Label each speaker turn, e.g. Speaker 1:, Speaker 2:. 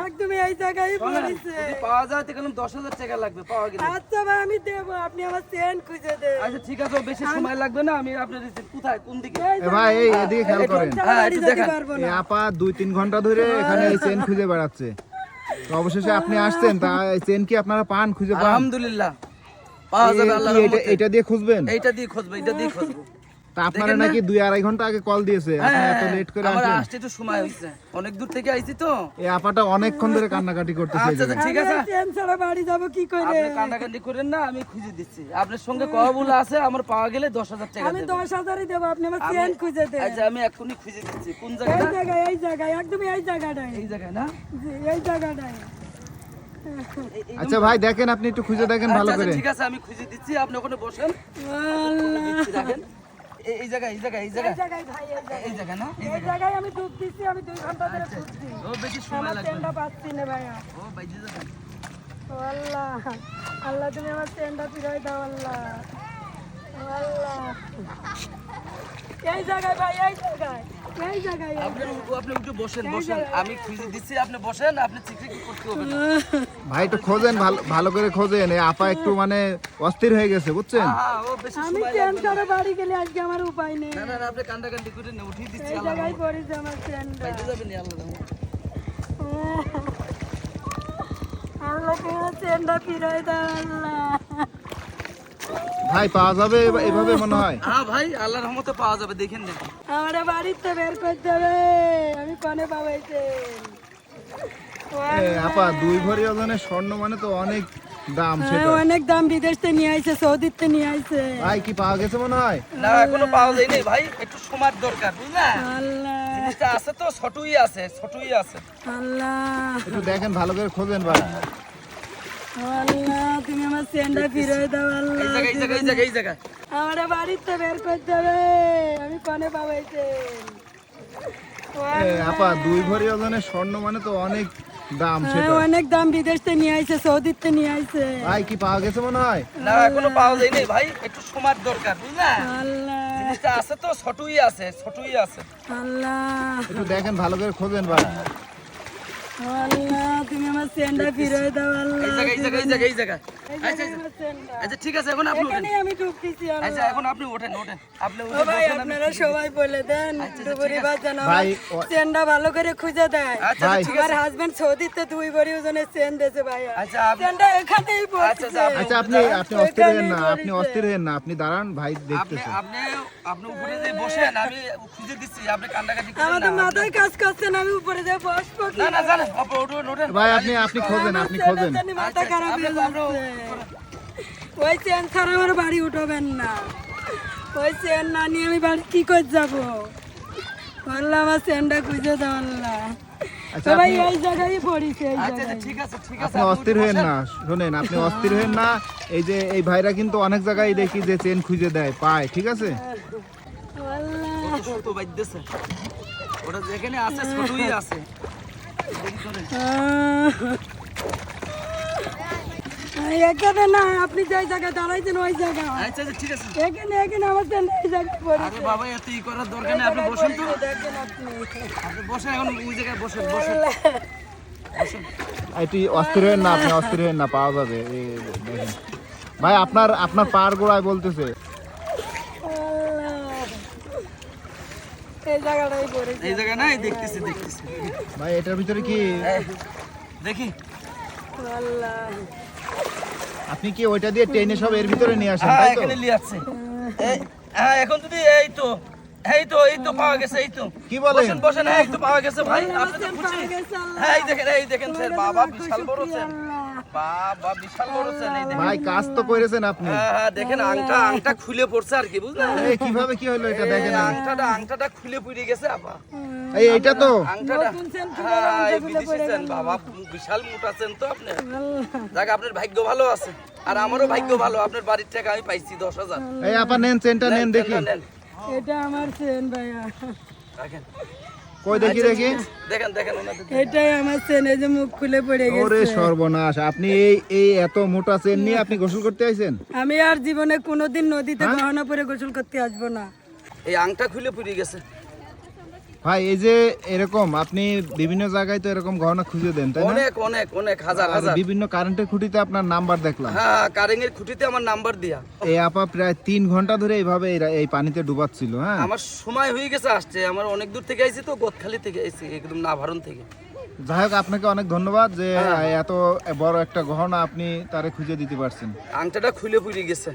Speaker 1: একদমই এই জায়গায়
Speaker 2: যদি পাওয়া যায় তাহলে দশ হাজার টাকা লাগবে পাওয়া গেলে
Speaker 1: আচ্ছা ভাই আমি দেবো আপনি আমার চেন খুঁজে দেন।
Speaker 2: আচ্ছা ঠিক আছে বেশি সময় লাগবে না আমি আপনার কোথায় কোন দিকে?
Speaker 3: ভাই এই এদিকে খেয়াল করেন।
Speaker 2: হ্যাঁ, একটু দেখান।
Speaker 3: এই আপা দুই তিন ঘণ্টা ধরে এখানে এই চেন খুঁজে বেড়াচ্ছে। তো অবশেষে আপনি আসছেন তা এই চেন কি আপনারা পান খুঁজে পান?
Speaker 2: আলহামদুলিল্লাহ। পাওয়া যাবে
Speaker 3: এই-
Speaker 2: আল্লাহ
Speaker 3: কি এটা- এটা দিয়ে খুঁজবেন?
Speaker 2: এইটা দিয়ে খুঁজবো এটা দিয়ে খুঁজবো।
Speaker 3: তা আপনারা নাকি দুই আড়াই ঘণ্টা আগে কল দিয়েছে? এত লেট করে
Speaker 2: হ্যাঁ, আমার আসতে একটু সময় হয়েছে অনেক দূর থেকে আইছি তো।
Speaker 3: এই আপাটা অনেকক্ষণ ধরে কান্নাকাটি করতেছে
Speaker 2: আচ্ছা আচ্ছা, ঠিক আছে।
Speaker 1: ছাড়া বাড়ি যাব কি করে?
Speaker 2: আপনি কান্নাকাটি করেন না আমি খুঁজে দিচ্ছি। আপনার সঙ্গে কথা বলে আছে আমার পাওয়া গেলে দশ হাজার টাকা
Speaker 1: আমি
Speaker 2: দেবেন।
Speaker 1: দশ হাজারই দেবো আপনি আমার
Speaker 2: আমি-
Speaker 1: চেন খুঁজে দেন।
Speaker 2: আচ্ছা আমি এক্ষুনি খুঁজে দিচ্ছি। কোন
Speaker 1: এই জায়গায় এই জায়গায় একদমই এই জায়গাটায়।
Speaker 2: এই জায়গায় না?
Speaker 1: জি, এই জায়গাটায়।
Speaker 2: এই- এই-
Speaker 3: আচ্ছা ভাই দেখেন আপনি একটু খুঁজে দেখেন ভালো
Speaker 2: আচ্ছা, আচ্ছা,
Speaker 3: করে।
Speaker 2: ঠিক আছে আমি খুঁজে দিচ্ছি। আপনি ওখানে বসেন।
Speaker 1: আল্লাহ।
Speaker 2: এই- জায়গায় এই জায়গায় এই জায়গায়।
Speaker 1: এই জায়গায়।
Speaker 2: না? এই
Speaker 1: জায়গায়। আমি ডুব দিছি আমি দুই ঘণ্টা ধরে
Speaker 2: আচ্ছা,
Speaker 1: খুঁজছি।
Speaker 2: ও বেশি সময় লাগবে
Speaker 1: টেন্ডা পাচ্ছি না ভাইয়া।
Speaker 2: ও বাইজে যাবেন।
Speaker 1: ও আল্লাহ আল্লাহ তুমি আমার টেন্ডা ফিরাই দাও আল্লাহ। আল্লাহ। এই জায়গায় ভাই এই জায়গায়। এই জায়গায়
Speaker 2: আপনি আপনি একটু বসেন বসেন। আমি খুঁজে দিচ্ছি আপনি বসেন আপনি চিঠি করতে হবে না।
Speaker 3: ভাই একটু খোঁজেন ভালো ভালো করে খোঁজেন। এই আপা একটু মানে অস্থির হয়ে গেছে বুঝছেন?
Speaker 1: আমি
Speaker 2: সময়
Speaker 1: চেন
Speaker 2: লাগবে না।
Speaker 1: ছাড়া বাড়ি গেলে আজকে আমার উপায় নেই।
Speaker 2: না না না আপনি কান্দাকান্দি করে না উঠিয়ে দিচ্ছি
Speaker 1: এই
Speaker 2: আল্লাহ
Speaker 1: জায়গায় আমার চেনটা
Speaker 2: বাইজে যাবেন আল্লাহ
Speaker 1: আল্লাহ চেনটা ফিরাই দাও আল্লাহ।
Speaker 3: ভাই পাওয়া যাবে এভ- এভাবে মনে হয়?
Speaker 2: হ্যাঁ ভাই আল্লাহ রহমতে পাওয়া যাবে দেখেন দেখেন।
Speaker 1: আমার বাড়িতে বের করতে হবে। আমি কনে পাবাইছে
Speaker 3: আপা দুই ভরি ওজনের স্বর্ণ মানে তো অনেক দাম সেটা।
Speaker 1: হ্যাঁ, অনেক দাম বিদেশ থেকে নিয়ে আইছে সৌদিতে নিয়ে আইছে।
Speaker 3: ভাই কি পাওয়া গেছে মনে হয়?
Speaker 2: না এখনও পাওয়া যায়নি ভাই একটু সময়ের দরকার বুঝলা?
Speaker 1: আল্লাহ।
Speaker 2: জিনিসটা আছে তো ছোটই আছে ছোটই আছে।
Speaker 1: আল্লাহ।
Speaker 3: একটু দেখেন ভালো করে খোঁজেন ভাই।
Speaker 1: আল্লাহ তুমি আমার চেনটা ফিরাই দাও আল্লাহ
Speaker 2: এই জায়গায় এই জায়গায় এই জায়গায়।
Speaker 1: আমার বাড়িতে বের করতে হবে। আমি কনে পাবাইছে
Speaker 3: আপা দুই ভরি ওজনের স্বর্ণ মানে তো অনেক দাম
Speaker 1: হ্যাঁ,
Speaker 3: সেটা।
Speaker 1: অনেক দাম বিদেশ থেকে নিয়ে আইছে সৌদিতে নিয়ে আইছে।
Speaker 3: ভাই কি পাওয়া গেছে মনে হয়?
Speaker 2: না এখনও পাওয়া যায়নি ভাই একটু সময়ের দরকার বুঝলা?
Speaker 1: আল্লাহ।
Speaker 2: জিনিসটা আছে তো ছোটই আছে ছোটই আছে।
Speaker 1: আল্লাহ।
Speaker 3: একটু দেখেন ভালো করে খোঁজেন ভাই।
Speaker 1: আল্লাহ তুমি চেনটা ফিরাই দাও আল্লাহ
Speaker 2: এই জায়গায় এই জায়গায় এই
Speaker 1: আমার চেনটা।
Speaker 2: আচ্ছা ঠিক আছে এখন আপনি ওঠেন
Speaker 1: আমি ঢুকতেছি
Speaker 2: আচ্ছা এখন আপনি ওঠেন ওঠেন আপনি
Speaker 1: ও
Speaker 2: উঠে
Speaker 1: ভাই আপনারা সবাই বলে দেন ডুবুরি বাজান
Speaker 3: ভাই,
Speaker 1: চেনটা ভালো করে খুঁজে দেয়।
Speaker 2: আচ্ছা ঠিক আছে।
Speaker 1: হাজবেন্ড সৌদিতে দুই ভরি ওজনের চেন দিয়েছে ভাইয়া।
Speaker 2: আচ্ছা
Speaker 1: চেনটা এখানেই
Speaker 2: আচ্ছা,
Speaker 1: পড়ছে।
Speaker 2: আচ্ছা, আপনি-
Speaker 3: আচ্ছা আপনি অস্থির না আপনি অস্থির না আপনি দাঁড়ান ভাই
Speaker 2: আপনি
Speaker 3: দেখতেছেন
Speaker 2: আপনি আপনি উপরে যে বসেন আমি খুঁজে দিচ্ছি আপনি কান্দাকাটি করেন
Speaker 1: মাথায় কাজ করছে আমি উপরে যে বসবো
Speaker 2: না না জানেন আপনি উঠুন উঠেন।
Speaker 3: ভাই আপনি আপনি খোঁজেন আপনি খোঁজেন।
Speaker 1: জানি মাথা
Speaker 2: আচ্ছা,
Speaker 1: খারাপ হয়ে যাচ্ছে ওই চেন ছাড়া আমার বাড়ি উঠবেন না। ওই চেন না নিয়ে আমি বাড়ি কি করে যাব? আল্লাহ আমার চেনটা খুঁজে দাও আল্লাহ
Speaker 3: আচ্ছা
Speaker 1: সবাই
Speaker 3: আপনি
Speaker 1: এই জায়গায় পড়িছে এই
Speaker 2: আচ্ছা আচ্ছা
Speaker 1: জায়গায়।
Speaker 2: ঠিক আছে ঠিক আছে
Speaker 3: আপনি অস্থির হয়েন না শোনেন আপনি অস্থির হয়েন না। এই যে এই ভাইরা কিন্তু অনেক জায়গায় দেখি যে চেন খুঁজে দেয় পায় ঠিক আছে?
Speaker 1: আল্লাহ
Speaker 2: ছোট বাইদ্যছে ওটা যেখানে আছে ছোটই আছে।
Speaker 1: এখানে না আপনি যে জায়গায় দাঁড়াইছেন ওই জায়গা
Speaker 2: আচ্ছা আচ্ছা ঠিক আছে।
Speaker 1: এখানে এখানে আমার চেন এই জায়গায় পড়েছে।
Speaker 2: আরে বাবা এত ই করার দরকার নেই আপনি বসেন তো।
Speaker 1: দেখেন আপনি।
Speaker 2: আপনি বসেন এখন ওই জায়গায় বসেন বসেন। বসেন।
Speaker 3: এটি অস্থির হয়েন না আপনি অস্থির হয়েন না পাওয়া যাবে। ভাই আপনার আপনার পার গোড়ায় বলতেছে
Speaker 1: আল্লাহ। এই জায়গাটাই পড়েছে।
Speaker 2: এই জায়গায় নাই? দেখতেছি দেখতেছি।
Speaker 3: ভাই এটার ভিতরে কি?
Speaker 2: দেখি।
Speaker 1: আল্লাহ।
Speaker 3: আপনি কি ওইটা দিয়ে টেনে সব এর ভিতরে নিয়ে আসেন
Speaker 2: হ্যাঁ
Speaker 3: তাই তো?
Speaker 2: এখানে লিয়াচ্ছে এই হ্যাঁ এখন যদি এই তো এই তো এই তো পাওয়া গেছে এই তো।
Speaker 3: কি বলেন?
Speaker 2: বসেন বসেন হ্যাঁ এই তো পাওয়া গেছে ভাই। আপনি তো খুশি। হ্যাঁ এই দেখেন এই দেখেন স্যার বাবা বিশাল বড়
Speaker 1: আল্লাহ।
Speaker 2: বাবা বিশাল বড় চেন
Speaker 3: ভাই কাজ তো করেছেন আপনি।
Speaker 2: হ্যাঁ হ্যাঁ দেখেন আংটা আংটা খুলে পড়ছে আর কি বুঝলেন?
Speaker 3: এই কীভাবে কি হলো এটা দেখেন
Speaker 2: আংটাটা আংটাটা খুলে পড়ে গেছে আপা।
Speaker 3: এই এইটা তো?
Speaker 2: আংটাটা
Speaker 1: নতুন চেন খুলে
Speaker 2: হ্যাঁ এই বিদেশি বাবা বিশাল মোটা চেন তো আপনি। যাক আপনার ভাগ্য ভালো আছে। আর আমারও ভাগ্য ভালো আপনার বাড়ির টাকা আমি পাইছি দশ হাজার।
Speaker 3: এই আপা নেন চেনটা নেন দেখি।
Speaker 1: এটা আমার চেন ভাইয়া।
Speaker 2: রাখেন।
Speaker 3: কই দেখি দেখি
Speaker 2: দেখেন দেখেন
Speaker 1: এটাই আমার চেন এই যে মুখ খুলে পড়ে
Speaker 3: ওরে
Speaker 1: গেছে
Speaker 3: সর্বনাশ আপনি এই এই এত মোটা চেন নিয়ে আপনি গোসল করতে আইছেন?
Speaker 1: আমি আর জীবনে কোনোদিন নদীতে
Speaker 3: হ্যাঁ?
Speaker 1: গহনা পরে গোসল করতে আসব না।
Speaker 2: এই আংটা খুলে পড়ে গেছে।
Speaker 3: ভাই এই যে এরকম আপনি বিভিন্ন জায়গায় তো এরকম গহনা খুঁজে দেন তাই না?
Speaker 2: অনেক অনেক অনেক হাজার হাজার।
Speaker 3: বিভিন্ন কারেন্টের খুঁটিতে আপনার নাম্বার দেখলাম।
Speaker 2: হ্যাঁ কারেং এর খুঁটিতে আমার নাম্বার দিয়া।
Speaker 3: এই আপা প্রায় তিন ঘণ্টা ধরে এইভাবে এই- পানিতে ডুবাচ্ছিল হ্যাঁ?
Speaker 2: আমার সময় হয়ে গেছে আসছে আমার অনেক দূর থেকে আইছি তো গোদখালি থেকে আইছি একদম নাভারণ থেকে।
Speaker 3: যাই হোক আপনাকে অনেক ধন্যবাদ যে
Speaker 2: হ্যাঁ।
Speaker 3: এত বড় একটা গহনা আপনি তারে খুঁজে দিতে পারছেন।
Speaker 2: আংটাটা খুলে পুড়ে গেছে।